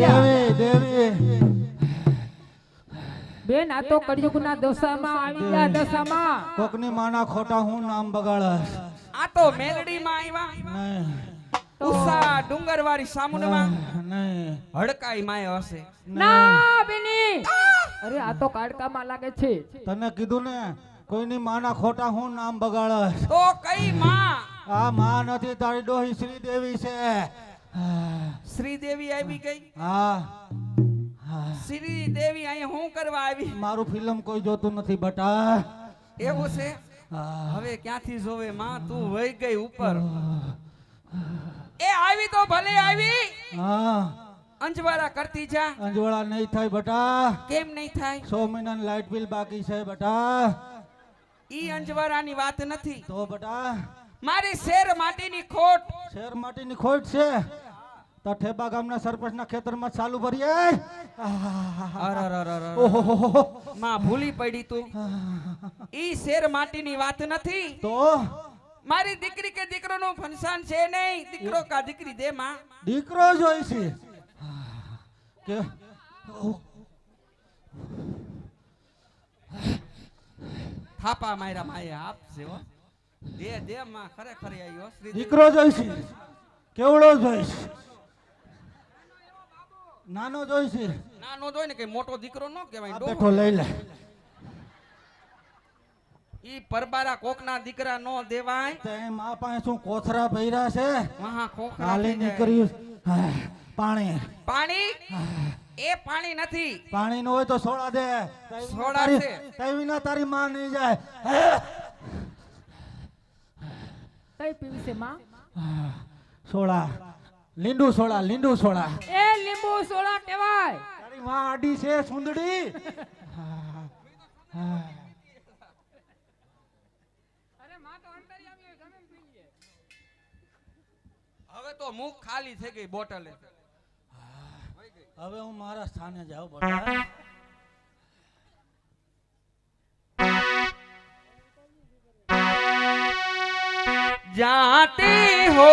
દેવી દેવી. બેન આ તો કળિયુગના દશામાં આવી ગયા દશામાં. કોકની માના ખોટા હું નામ બગાડસ આ તો મેલડીમાં આવ્યા નહીં. ઉષા ડુંગરવાળી સામુંડમાં નહીં હડકાઈ માય હશે. ના બેની. અરે આ તો કાડકામાં લાગે છે. તને કીધું ને કોઈની માના ખોટા હું નામ બગાડસ તો કઈ માં? આ માં નથી તારી ડોહી શ્રીદેવી છે. શ્રીદેવી આવી ગઈ. હા. શ્રી દેવી અહીં હું કરવા આવી? મારું ફિલ્મ કોઈ જોતું નથી બટા એવું છે? હવે ક્યાંથી જોવે? માં તું વહી ગઈ ઉપર. એ આવી તો ભલે આવી. હા. અંજવાળા કરતી જા. અંજવાળા નહીં થાય બટા કેમ નહીં થાય? સો મહિનાનું લાઇટ બિલ બાકી છે બટા ઈ અંજવાળાની વાત નથી. તો બટા મારી શેર માટીની ખોટ. શેર માટીની ખોટ છે. તો ઠેબા ગામના સરપંચના ખેતરમાં ચાલુ ભરીએ. ઓહો માં ભૂલી પડી તું. ઈ શેર માટીની વાત નથી. તો? મારી દીકરી કે દીકરોનું ફંક્શન છે નહીં. દીકરો કા દીકરી દે માં. દીકરો જોઈ છે. કે થાપા મારા માએ આપશે હો દે દે માં ખરેખર આવ્યો દીકરો જોઈ છે. કેવડો જોઈ છે. નાનો જોઈ છે. નાનો જોઈ ને કે મોટો દીકરો નો કહેવાય બેઠો લઈ લે. ઈ પરબારા કોકના દીકરા નો દેવાય. તેમ આ પાસે શું કોથરા ભર્યા છે? મહા કોકરા હાલી નીકળ્યું. પાણી. પાણી? એ પાણી નથી. પાણી નો હોય તો સોડા દે. સોડા છે. તઈ વિના તારી માં નહીં જાય. કઈ પીવી છે માં? સોડા. લીંડુ સોળા લીંડુ સોળા એ લીંબુ સોળા કહેવાય. તારી માં આડી છે સુંદડી. હવે તો મુખ ખાલી થઈ ગઈ બોટલે. હવે હું મારા સ્થાને જાઉં બટા જાતે હો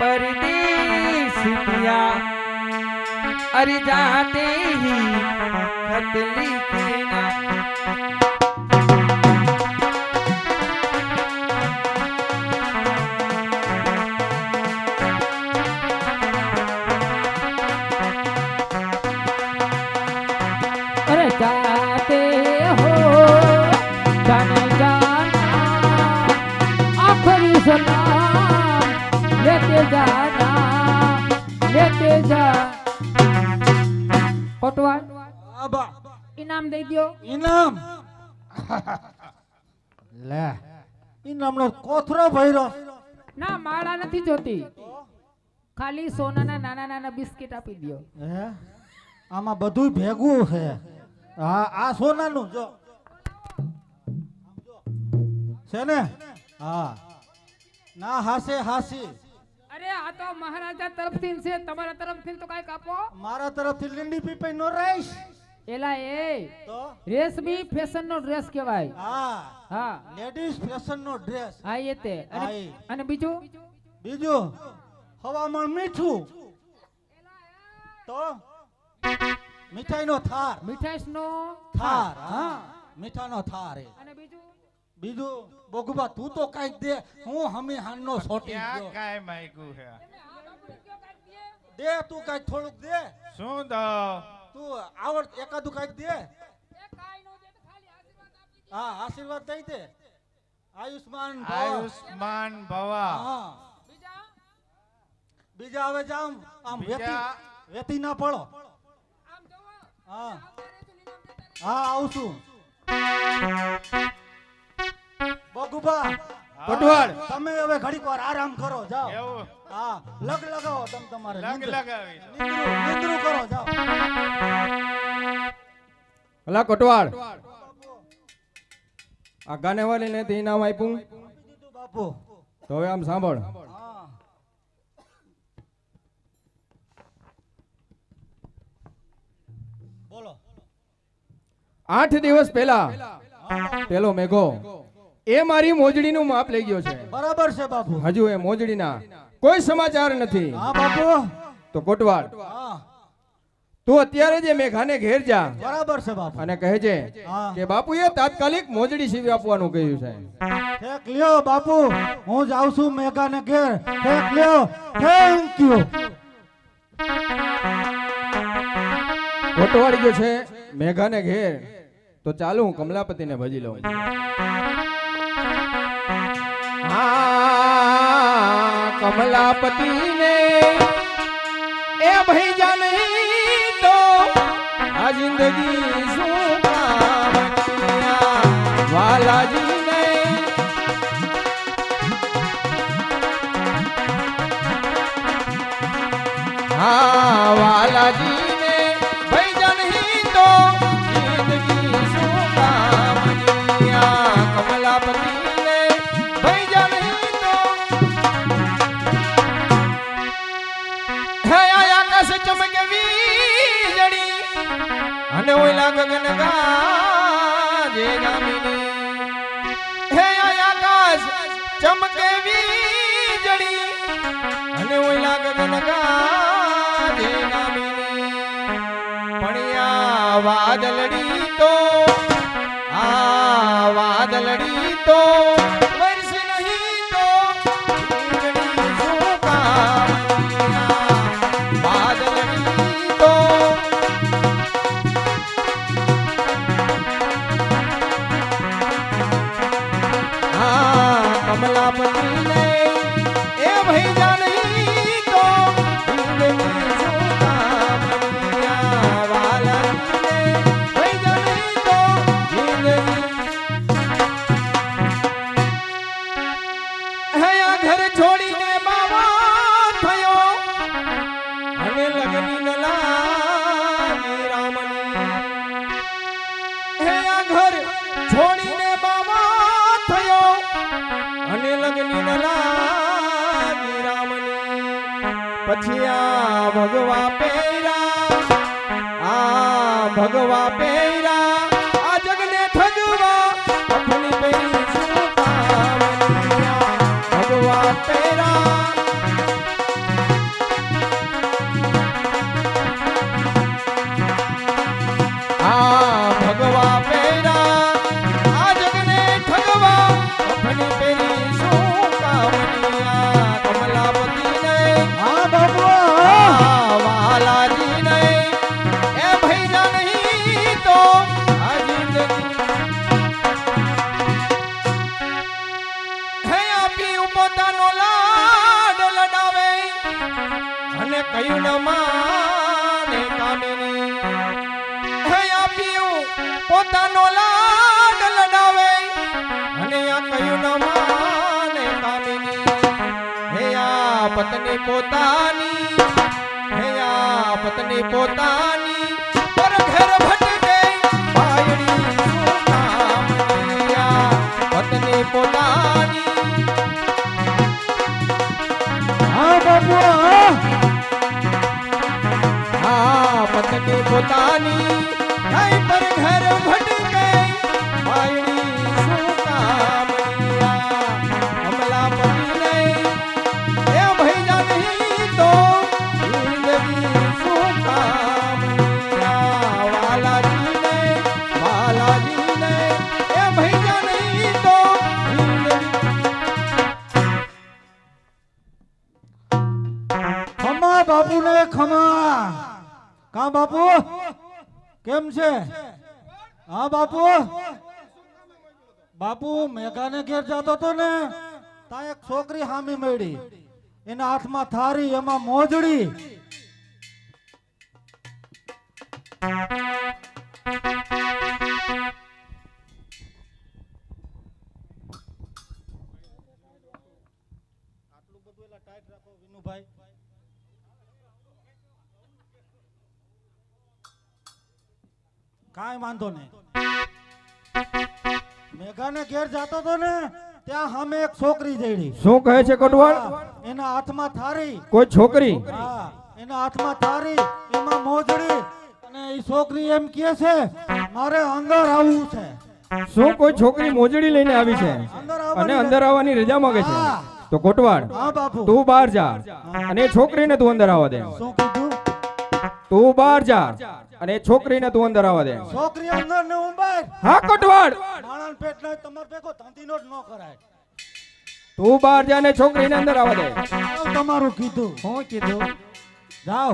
परदेश पिया अरे जाते ही खत लिखना લે ઇનામનો કોથરો ભર્યો. ના માળા નથી જોતી. ખાલી સોનાના નાના નાના બિસ્કિટ આપી દ્યો. હે? આમાં બધું ભેગું છે. હા આ સોનાનું જો. છે ને? હા. ના હાસે હાસી. અરે આ તો મહારાજા તરફથી છે. તમારા તરફથી તો કંઈક આપો. મારા તરફથી લીંડી પીપાઈ નો રહીશ. એલા એ તો? રેશમી ફેશન નો ડ્રેસ કહેવાય. હા. હા. લેડીઝ ફેશન નો ડ્રેસ હા એ તે. અને અને બીજું? બીજું? હવામાં મીઠું. તો? મીઠાઈ નો થાર. મીઠાઈ નો થાર હા. મીઠાનો થાર એ. અને બીજું? બીજું? બોગુબા તું તો કાંઈક દે. હું હમી હાનનો સોટી ક્યાં ગયો. કાય માગ્યું હે? દે તું કાંઈક થોડુંક દે. શું દો તું આવડ એકાદું કાંઈક દે. હા આશીર્વાદ દઈ દે. આયુષ્માન આયુષ્માન ભવા. હા. બીજા? હવે જામ આમ વેતી વેતી ના પડો. હા. હા આવશું બગુબા પટવાળ તમે હવે ઘડીક વાર આરામ કરો જાઓ. હા લગ લગાવો તમે તમારે. લગ લગાવી નિંદ્રું કરો જાઓ. અલા કોટવાડ આ ગાનેવાલી ને તે નામ આપ્યું. બાપુ તો હવે આમ સાંભળ. બોલો. આઠ દિવસ પહેલા પેલો મેઘો. એ મારી મોજડીનું માપ લઈ ગયો છે. બરાબર છે બાપુ. હજુ એ મોજડીના કોઈ સમાચાર નથી. હા બાપુ. તો કોટવાડ તું અત્યારે જે મેઘાને ઘેર જા. બરાબર છે બાપુ. અને કહે છે કે બાપુએ તાત્કાલિક મોજડી સીવી આપવાનું કહ્યું છે. ઠેક લ્યો બાપુ. હું જાઉં છું મેઘાને ઘેર. ઠેક લ્યો. થેન્ક યુ કોટવાડ ગયો છે મેઘાને ઘેર. તો ચાલુ હું કમલાપતિને ભજી લઉં. હા કમલાપતિને એ ભાઈ જાને તો આ જિંદગી શું કામ આ વાલાજીને હા વાલાજીને પણ તો આ વાદળડી તો ભગવા પેરા આ જગને ઠગવા અપની પેરી ભગવા પેરા પત્ની પોતાની હે આ પત્ની પોતાની પર ઘર ભટકે બાપુ ને ખમા. કા બાપુ? કેમ છે? હા, બાપુ? બાપુ, મેઘાને ઘેર જતો તો ને? ત્યાં એક છોકરી હામી મળી. એના હાથમાં થારી, એમાં મોજડી. આટલું બધું એલા ટાઈટ રાખો વિનુભાઈ કાંઈ વાંધો નહીં. મેઘાને ઘેર જતો તો ને ત્યાં સામે એક છોકરી જઈડી શું કહે છે કટવાળ? એના હાથમાં થારી. કોઈ છોકરી? હા એના હાથમાં થારી એમાં મોજડી. અને એ છોકરી એમ કહે છે મારે અંદર આવવું છે. શું કોઈ છોકરી મોજડી લઈને આવી છે? અને અંદર આવવાની રજા માંગે છે? તો કોટવાડ તું બહાર જા. અને એ છોકરીને તું અંદર આવવા દે. તું બહાર જા. અને છોકરી છોકરીને તું અંદર આવવા દે. છોકરી અંદર ને હું બહાર હા કટવાડ માણસ પેટ ના તમાર ભેગો ધંધીનો જ ન કરાય. તું બહાર જા અને છોકરીને અંદર આવવા દે. તમારું કીધું. હું કીધું? જાઓ.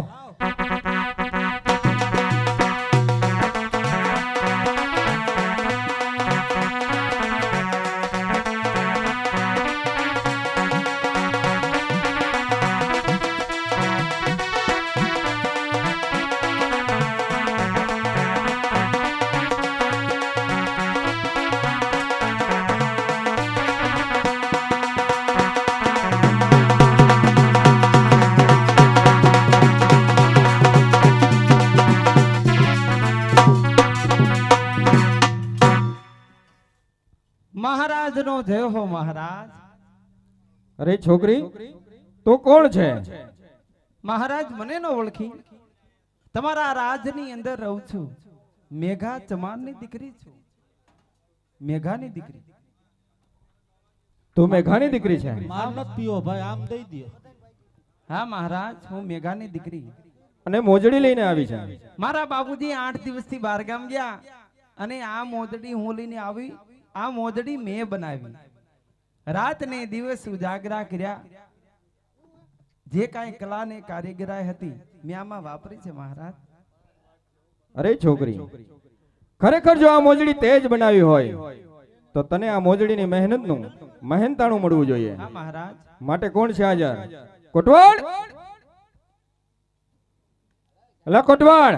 અરે છોકરી તો કોણ છે? મહારાજ મને ન ઓળખી. તમારા રાજની અંદર રહું છું. મેઘા ચમાનની દીકરી છું. મેઘાની દીકરી. તું મેઘાની દીકરી છે? માર ન પીઓ ભાઈ આમ દઈ દે. હા મહારાજ હું મેઘાની દીકરી. અને મોજડી લઈને આવી છે. મારા બાપુજી આઠ દિવસથી બહારગામ ગયા અને આ મોજડી હું લઈને આવી આ મોજડી મેં બનાવી. રાત ને દિવસ ઉજાગરા કર્યા. જે કાંઈ કલા ને કારીગરાઈ હતી મેં આમાં વાપરી છે મહારાજ. અરે છોકરી ખરેખર જો આ મોજડી તેજ બનાવી હોય તો તને આ મોજડીની મહેનતનું મહેનતાણું મળવું જોઈએ. મહારાજ. માટે કોણ છે હાજર? કોટવાડ એટલે કોટવાડ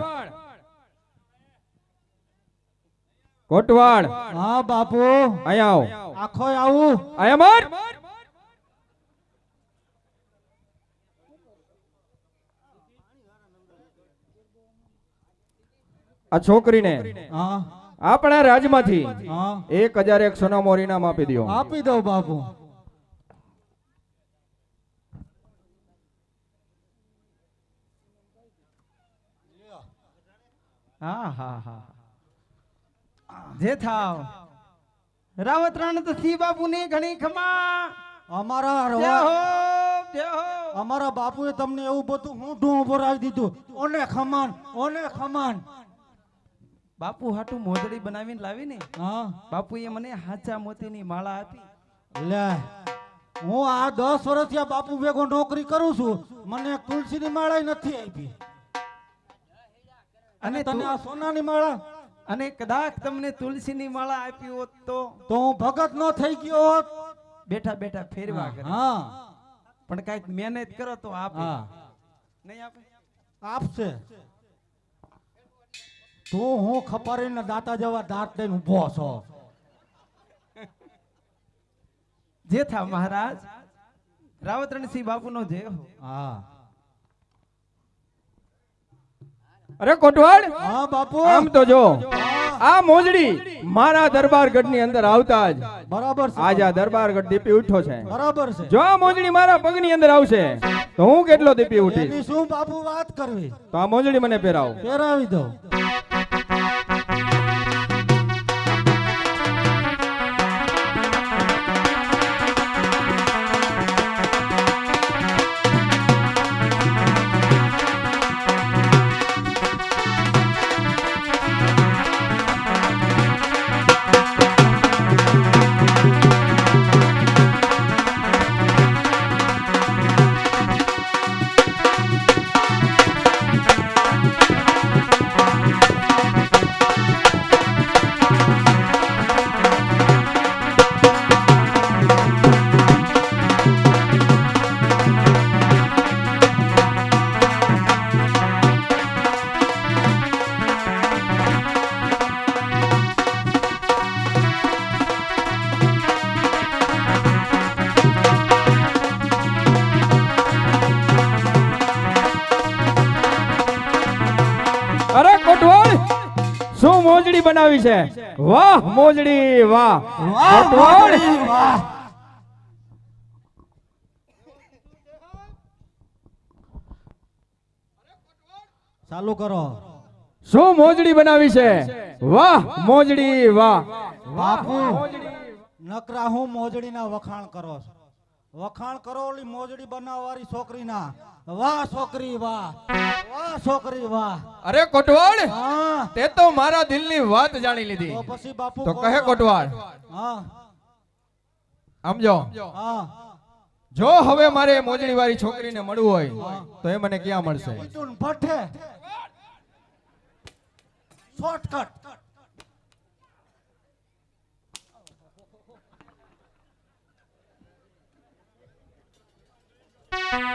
કોટવાડ હા બાપુ. અહીંયા આવ. આખો આવું. આય અમર. આ છોકરીને હા. આપણા રાજમાંથી એક હજાર એક સોના મોર ઇનામ આપી દો આપી દો બાપુ. હા હા હા. જે થાવ. રાવત રણ તો સી બાપુ ની ઘણી ખમા. અમારા અમારા બાપુએ તમને એવું બધું હું ઢું રાખી દીધું. ઓને ખમાન ઓને ખમાન. બાપુ હાટું મોજડી બનાવીને લાવી ને હા. બાપુએ મને હાચા મોતીની માળા આપી. લે હું આ દસ વર્ષથી આ બાપુ ભેગો નોકરી કરું છું. મને તુલસીની માળા નથી આપી. અને તને આ સોનાની માળા અને કદાચ તમને તુલસીની માળા આપી હોત તો? તો હું ભગત નો થઈ ગયો હોત. બેઠા બેઠા ફેરવા કરે. હા. પણ કંઈક મહેનત કરો તો આપે. નહીં આપે? આપશે. તો હું ખપારીને દાતા જવા દાંત લઈને ઊભો છો. જે થા મહારાજ. રાવત રણસિંહ બાપુનો જે હો હા અરે કોટવાડ હા બાપુ. આમ તો જો આ મોજડી મારા દરબારગઢની અંદર આવતા જ બરાબર છે. આજ આ દરબારગઢ દીપી ઉઠો છે. બરાબર છે. જો આ મોજડી મારા પગની અંદર આવશે તો હું કેટલો દીપી ઉઠીશ? શું બાપુ વાત કરવી? તો આ મોજડી મને પહેરાવ. પહેરાવી દો. મોજડી વાહ. ચાલુ કરો. શું મોજડી બનાવી છે? વાહ મોજડી વાહ. બાપુ નકરા હું મોજડીના વખાણ કરો વખાણ કરો ઓલી મોજડી બનાવવાળી છોકરીના. વાહ છોકરી વાહ. વાહ છોકરી વાહ. અરે કોટવાડ હા. તે તો મારા દિલની વાત જાણી લીધી. તો પછી બાપુ તો કહે કોટવાડ હા. સમજો જો. હા. જો હવે મારે મોજડી વાળી છોકરીને મળવું હોય તો એ મને ક્યાં મળશે? શોર્ટકટ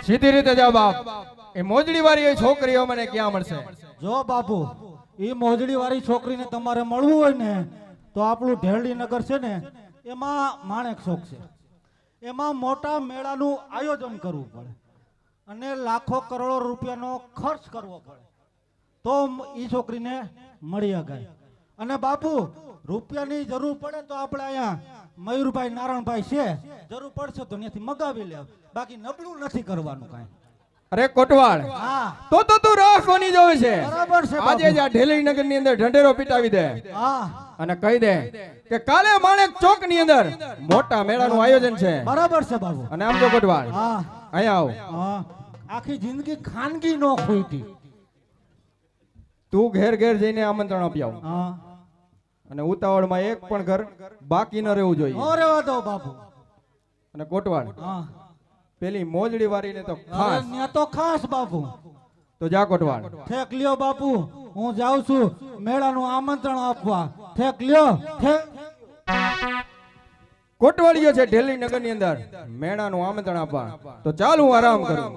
સીધી રીતે જાઓ બાપ. એ મોજડી વાળી છોકરીઓ મને ક્યાં મળશે? જો બાપુ, એ મોજડી વાળી છોકરીને તમારે મળવું હોય ને, તો આપણું ઢેરડી નગર છે ને, એમાં માણેક શોખ છે. એમાં મોટા મેળાનું આયોજન કરવું પડે અને લાખો કરોડો રૂપિયાનો ખર્ચ કરવો પડે. તો એ છોકરીને મળી શકાય અને બાપુ રૂપિયાની જરૂર પડે તો આપણે અહીંયા મયુરભાઈ નારાયણભાઈ છે જરૂર પડશે તો ત્યાંથી મગાવી લે. બાકી નબળું નથી કરવાનું કાંઈ. અરે કોટવાળ તો તો તું રાહ કોની જોવે છે? બરાબર છે આજે જ આ ઢેલી નગરની અંદર ઢંઢેરો પીટાવી દે. અને કહી દે કે કાલે માણેક ચોકની અંદર મોટા મેળાનું આયોજન છે. બરાબર છે બાબુ અને આમ તો કોટવાળ અહીંયા આવ. આખી જિંદગી ખાનગી નો ખોઈતી તું ઘેર ઘેર જઈને આમંત્રણ આપી આવ હા. અને ઉતાવળમાં એક પણ ઘર બાકી ન રહેવું જોઈએ. નો રેવા દો બાપુ. અને કોટવાડ હા. પેલી મોજડી વાળીને તો ખાસ. ન્યા તો ખાસ બાપુ. તો જા કોટવાડ ઠેક લ્યો બાપુ. હું જાઉં છું મેળાનું આમંત્રણ આપવા. ઠેક લ્યો. ઠેક. કોટવાડીઓ છે ઢેલી નગરની અંદર. મેળાનું આમંત્રણ આપવા. તો ચાલ હું આરામ કરું.